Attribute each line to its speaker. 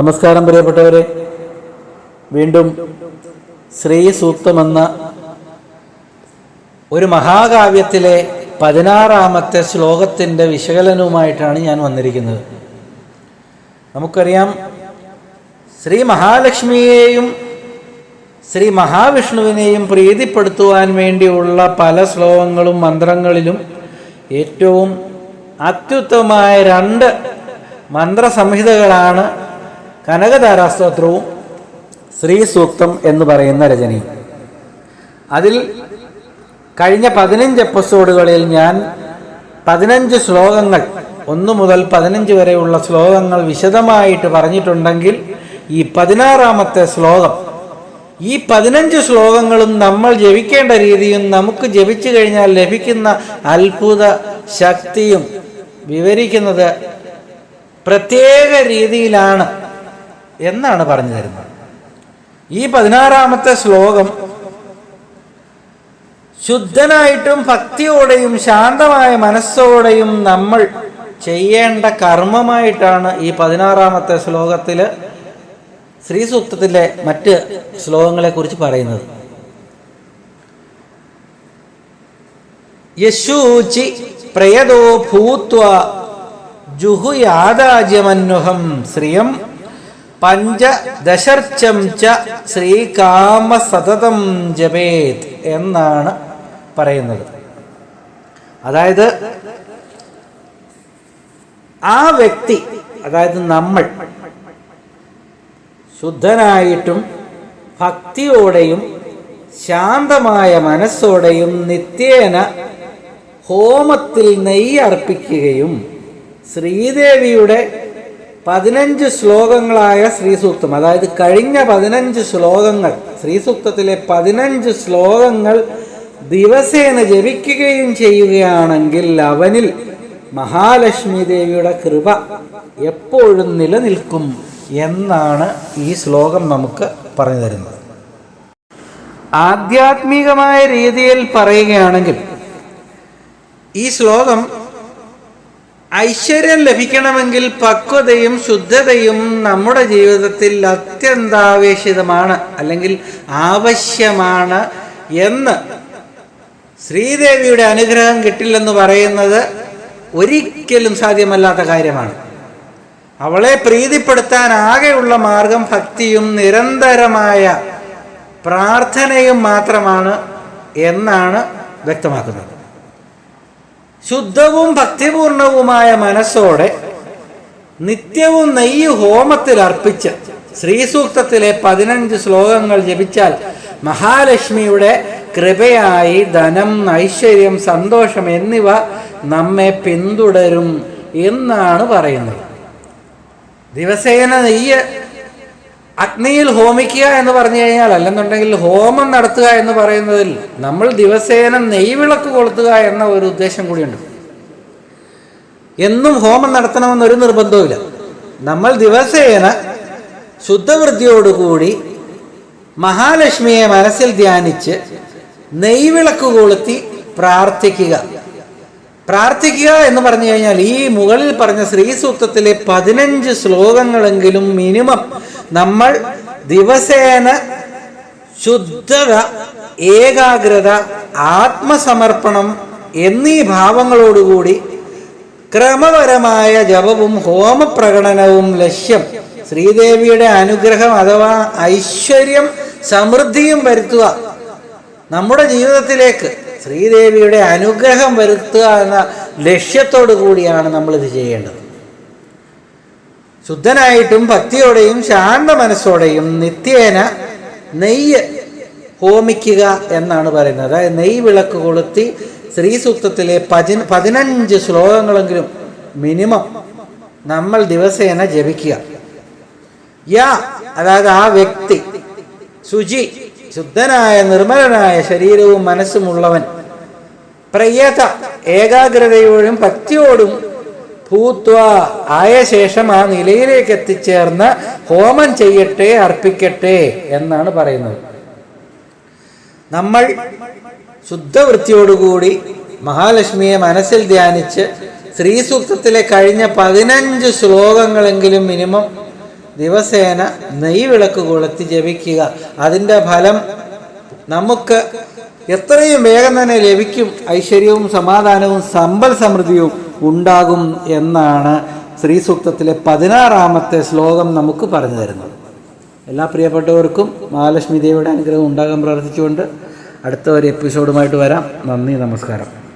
Speaker 1: നമസ്കാരം പ്രിയപ്പെട്ടവരെ. വീണ്ടും ശ്രീ സൂക്തമെന്ന ഒരു മഹാകാവ്യത്തിലെ പതിനാറാമത്തെ ശ്ലോകത്തിന്റെ വിശകലനവുമായിട്ടാണ് ഞാൻ വന്നിരിക്കുന്നത്. നമുക്കറിയാം ശ്രീ മഹാലക്ഷ്മിയെയും ശ്രീ മഹാവിഷ്ണുവിനെയും പ്രീതിപ്പെടുത്തുവാൻ വേണ്ടിയുള്ള പല ശ്ലോകങ്ങളും മന്ത്രങ്ങളിലും ഏറ്റവും അത്യുത്തമമായ രണ്ട് മന്ത്രസംഹിതകളാണ് കനകധാരാസ്തോത്രവും ശ്രീ സൂക്തം എന്ന് പറയുന്ന രചനയും. അതിൽ കഴിഞ്ഞ പതിനഞ്ച് എപ്പിസോഡുകളിൽ ഞാൻ പതിനഞ്ച് ശ്ലോകങ്ങൾ ഒന്ന് മുതൽ പതിനഞ്ച് വരെയുള്ള ശ്ലോകങ്ങൾ വിശദമായിട്ട് പറഞ്ഞിട്ടുണ്ടെങ്കിൽ ഈ പതിനാറാമത്തെ ശ്ലോകം ഈ പതിനഞ്ച് ശ്ലോകങ്ങളും നമ്മൾ ജപിക്കേണ്ട രീതിയും നമുക്ക് ജപിച്ചു കഴിഞ്ഞാൽ ലഭിക്കുന്ന അത്ഭുത ശക്തിയും വിവരിക്കുന്നത് പ്രത്യേക രീതിയിലാണ്. എന്നാണ് പറഞ്ഞു തരുന്നത്. ഈ പതിനാറാമത്തെ ശ്ലോകം ശുദ്ധനായിട്ടും ഭക്തിയോടെയും ശാന്തമായ മനസ്സോടെയും നമ്മൾ ചെയ്യേണ്ട കർമ്മമായിട്ടാണ് ഈ പതിനാറാമത്തെ ശ്ലോകത്തിൽ ശ്രീസൂക്തത്തിലെ മറ്റ് ശ്ലോകങ്ങളെക്കുറിച്ച് പറയുന്നത്. യശൂചി പ്രയതോ ഭൂത്വ ജുഹുയാദാജ്യമന്വഹം ശ്രിയം പഞ്ചദശർച്ചം ച ശ്രീകാമ സതതം ജപേത് എന്നാണ് പറയുന്നത്. അതായത് ആ വ്യക്തി അതായത് നമ്മൾ ശുദ്ധനായിട്ടും ഭക്തിയോടെയും ശാന്തമായ മനസ്സോടെയും നിത്യേന ഹോമത്തിൽ നെയ്യർപ്പിക്കുകയും ശ്രീദേവിയുടെ പതിനഞ്ച് ശ്ലോകങ്ങളായ ശ്രീസൂക്തം. അതായത് കഴിഞ്ഞ പതിനഞ്ച് ശ്ലോകങ്ങൾ ശ്രീസൂക്തത്തിലെ പതിനഞ്ച് ശ്ലോകങ്ങൾ ദിവസേന ജപിക്കുകയും ചെയ്യുകയാണെങ്കിൽ അവനിൽ മഹാലക്ഷ്മി ദേവിയുടെ കൃപ എപ്പോഴും നിലനിൽക്കും എന്നാണ് ഈ ശ്ലോകം നമുക്ക് പറഞ്ഞു തരുന്നത്. ആധ്യാത്മികമായ രീതിയിൽ പറയുകയാണെങ്കിൽ ഈ ശ്ലോകം ഐശ്വര്യം ലഭിക്കണമെങ്കിൽ പക്വതയും ശുദ്ധതയും നമ്മുടെ ജീവിതത്തിൽ അത്യന്താപേക്ഷിതമാണ് അല്ലെങ്കിൽ ആവശ്യമാണ് എന്ന് ശ്രീദേവിയുടെ അനുഗ്രഹം കിട്ടില്ലെന്ന് പറയുന്നത് ഒരിക്കലും സാധ്യമല്ലാത്ത കാര്യമാണ്. അവളെ പ്രീതിപ്പെടുത്താൻ ആകെയുള്ള മാർഗം ഭക്തിയും നിരന്തരമായ പ്രാർത്ഥനയും മാത്രമാണ് എന്നാണ് വ്യക്തമാക്കുന്നത്. ശുദ്ധവും ഭക്തിപൂർണവുമായ മനസ്സോടെ നിത്യവും നെയ്യ് ഹോമത്തിൽ അർപ്പിച്ച് ശ്രീസൂക്തത്തിലെ പതിനഞ്ച് ശ്ലോകങ്ങൾ ജപിച്ചാൽ മഹാലക്ഷ്മിയുടെ കൃപയായി ധനം ഐശ്വര്യം സന്തോഷം എന്നിവ നമ്മെ പിന്തുടരും എന്നാണ് പറയുന്നത്. ദിവസേന നെയ്യ് അഗ്നിയിൽ ഹോമിക്കുക എന്ന് പറഞ്ഞു കഴിഞ്ഞാൽ അല്ലെന്നുണ്ടെങ്കിൽ ഹോമം നടത്തുക എന്ന് പറയുന്നതിൽ നമ്മൾ ദിവസേന നെയ്വിളക്ക് കൊളുത്തുക എന്ന ഒരു ഉദ്ദേശം കൂടിയുണ്ട്. എന്നും ഹോമം നടത്തണമെന്നൊരു നിർബന്ധവുമില്ല. നമ്മൾ ദിവസേന ശുദ്ധവൃത്തിയോടുകൂടി മഹാലക്ഷ്മിയെ മനസ്സിൽ ധ്യാനിച്ച് നെയ്വിളക്ക് കൊളുത്തി പ്രാർത്ഥിക്കുക. പ്രാർത്ഥിക്കുക എന്ന് പറഞ്ഞു കഴിഞ്ഞാൽ ഈ മുകളിൽ പറഞ്ഞ ശ്രീസൂക്തത്തിലെ പതിനഞ്ച് ശ്ലോകങ്ങളെങ്കിലും മിനിമം നമ്മൾ ദിവസേന ശുദ്ധത ഏകാഗ്രത ആത്മസമർപ്പണം എന്നീ ഭാവങ്ങളോടുകൂടി ക്രമപരമായ ജപവും ഹോമപ്രകടനവും ലക്ഷ്യം ശ്രീദേവിയുടെ അനുഗ്രഹം അഥവാ ഐശ്വര്യം സമൃദ്ധിയും വരുത്തുക. നമ്മുടെ ജീവിതത്തിലേക്ക് ശ്രീദേവിയുടെ അനുഗ്രഹം വരുത്തുക എന്ന ലക്ഷ്യത്തോടു കൂടിയാണ് നമ്മളിത് ചെയ്യേണ്ടത്. ശുദ്ധനായിട്ടും ഭക്തിയോടെയും ശാന്ത മനസ്സോടെയും നിത്യേന നെയ്യ് ഹോമിക്കുക എന്നാണ് പറയുന്നത്. അതായത് നെയ്യ് വിളക്ക് കൊളുത്തി ശ്രീസൂക്തത്തിലെ പതി പതിനഞ്ച് ശ്ലോകങ്ങളെങ്കിലും മിനിമം നമ്മൾ ദിവസേന ജപിക്കുക. യാ അതായത് ആ വ്യക്തി ശുചി ശുദ്ധനായ നിർമ്മലനായ ശരീരവും മനസ്സുമുള്ളവൻ പ്രയത ഏകാഗ്രതയോടും ഭക്തിയോടും ഭൂത്വ ആയ ശേഷം ആ നിലയിലേക്ക് എത്തിച്ചേർന്ന് ഹോമം ചെയ്യട്ടെ അർപ്പിക്കട്ടെ എന്നാണ് പറയുന്നത്. നമ്മൾ ശുദ്ധവൃത്തിയോടുകൂടി മഹാലക്ഷ്മിയെ മനസ്സിൽ ധ്യാനിച്ച് ശ്രീസൂക്തത്തിലെ കഴിഞ്ഞ പതിനഞ്ച് ശ്ലോകങ്ങളെങ്കിലും മിനിമം ദിവസേന നെയ് വിളക്ക് കൊളുത്തി ജപിക്കുക. അതിന്റെ ഫലം നമുക്ക് എത്രയും വേഗം തന്നെ ലഭിക്കും. ഐശ്വര്യവും സമാധാനവും സമ്പൽ സമൃദ്ധിയും ഉണ്ടാകും എന്നാണ് ശ്രീ സൂക്തത്തിലെ പതിനാറാമത്തെ ശ്ലോകം നമുക്ക് പറഞ്ഞു തരുന്നത്. എല്ലാ പ്രിയപ്പെട്ടവർക്കും മഹാലക്ഷ്മി ദേവിയുടെ അനുഗ്രഹം ഉണ്ടാകാൻ പ്രാർത്ഥിച്ചുകൊണ്ട് അടുത്ത ഒരു എപ്പിസോഡുമായിട്ട് വരാം. നന്ദി നമസ്കാരം.